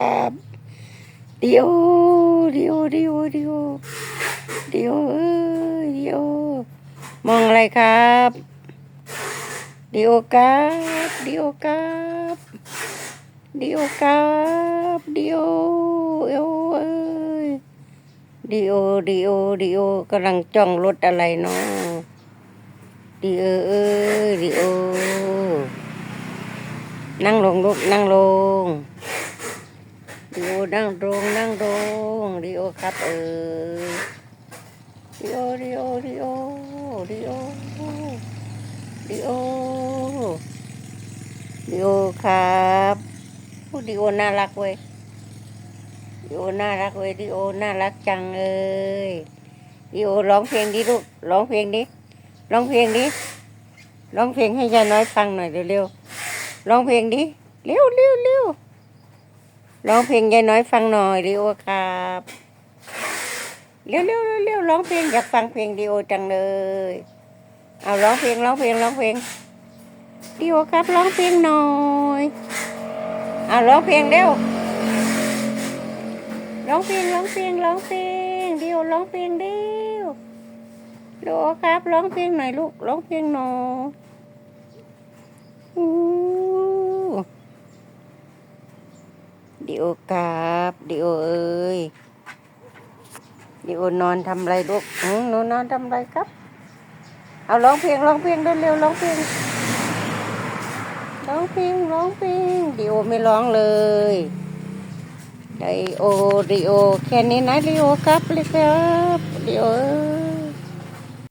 ครับดิโอดิโอดิโอดิโอดิโอเอ้ยดิโอมองอะไรครับดิโอครับดิโอครับดิโอครับดิโอเอ้ยดิโอดิโอดิโอกำลังจ้องรถอะไรเนาะดิโอเอ้ยดิโอนั่งลงลูกนั่งลง ดิโอนั่งลงนั่งลงดิโอครับเออดิโอดิโอดิโอดิโอดิโอดิโอครับโอ้ดิโอน่ารักเว้ยดิโอน่ารักเว้ยดิโอน่ารักจังเอ้ยดิโอร้องเพลงดิลูกร้องเพลงดิร้องเพลงดิร้องเพลงให้ยายน้อยฟังหน่อยเร็วๆร้องเพลงดิเร็วเร็วเร็ว ร้องเพลงยายน้อยฟังหน่อยดิโอครับเร็วเร็วเร็วเร็วร้องเพลงอยากฟังเพลงดิโอจังเลย เอาร้องเพลงร้องเพลงร้องเพลงดิโอครับร้องเพลงหน่อยเอาร้องเพลงเร็วร้องเพลงร้องเพลงร้องเพลงดิโอร้องเพลงเร็วดิโอครับร้องเพลงหน่อยลูกร้องเพลงหน่อยอู้ดิ โอครับดิโอเอ้ยดิโอนอนทำอะไรลูกอืมหนูนอนทำอะไรครับ เอาร้องเพลงร้องเพลงเร็วๆร้องเพลงร้องเพลงร้องเพลงดิโอไม่ร้องเลยไดโอดิโอแค่นี้นะดิโอครับเลยครับดิโอเอ้ย